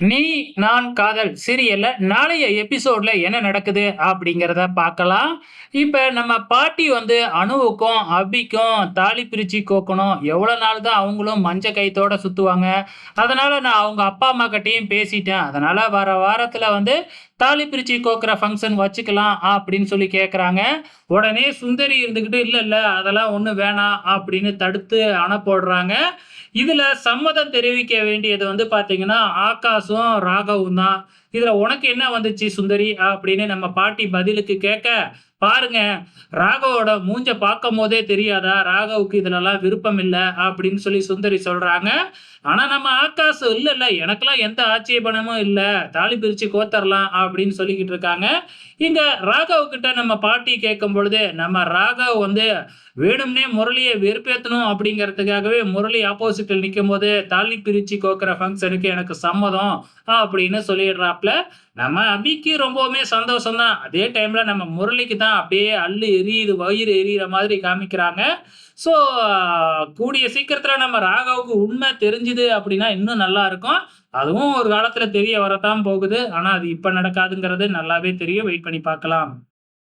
நீ நான் காதல் சீரியல்ல நாளைய எபிசோட்ல என்ன நடக்குது அப்படிங்கிறத பார்க்கலாம். இப்போ நம்ம பாட்டி வந்து அணுவுக்கும், அபிக்கும் தாலி பிரிச்சு கோக்கணும். எவ்வளோ நாள் தான் அவங்களும் மஞ்ச கைத்தோட சுற்றுவாங்க அதனால நான் அவங்க அப்பா, அம்மா கிட்டேயும் பேசிட்டேன். அதனால வர வாரத்தில் வந்து தாலி பிரிச்சு கோக்குற ஃபங்க்ஷன் வச்சுக்கலாம் அப்படின்னு சொல்லி கேட்குறாங்க. உடனே சுந்தரி இருந்துக்கிட்டு இல்லை இல்லை அதெல்லாம் ஒன்றும் வேணாம்" அப்படின்னு தடுத்து அணை போடுறாங்க. இதில் சம்மதம் தெரிவிக்க வேண்டியது வந்து பார்த்தீங்கன்னா, ஆகாஷும், ராகவும் தான். இதில் உனக்கு என்ன வந்துச்சு சுந்தரி?" அப்படின்னு நம்ம பாட்டி பதிலுக்கு கேட்க, "பாருங்க, ராகவோட மூஞ்ச பார்க்கும்போதே தெரியாதா? ராகவுக்கு இதுலலாம் விருப்பம் இல்லை அப்படின்னு சொல்லி சுந்தரி சொல்றாங்க. ஆனா நம்ம ஆகாசு "இல்ல, இல்ல எனக்கெல்லாம் எந்த ஆட்சேபனமும் இல்ல. தாலி பிரிச்சு கோத்தரலாம்." அப்படின்னு சொல்லிக்கிட்டு இருக்காங்க. இங்க ராகவ் கிட்ட நம்ம பாட்டி கேட்கும்பொழுது, நம்ம ராகவ் வந்து வேணும்னே முரளிய வெறுப்பேற்றணும் அப்படிங்கிறதுக்காகவே முரளி ஆப்போசிட்டில் நிற்கும் போது "தாலி பிரிச்சு கோக்குற ஃபங்க்ஷனுக்கு எனக்கு சம்மதம்." அப்படின்னு சொல்லிடுறாப்ல. நம்ம அபிக்கு ரொம்பவுமே சந்தோஷம் தான். அதே டைம்ல நம்ம முரளிக்கு தான் அப்படியே அல்லு எரியுது, வயிறு எரியிற மாதிரி காமிக்கிறாங்க. ஸோ கூடிய சீக்கிரத்துல நம்ம ராகவுக்கு உண்மை தெரிஞ்சுது அப்படின்னா இன்னும் நல்லா இருக்கும். அதுவும் ஒரு காலத்துல தெரிய வரத்தான் போகுது. ஆனா அது இப்ப நடக்காதுங்கிறது நல்லாவே தெரியும். வெயிட் பண்ணி பார்க்கலாம்.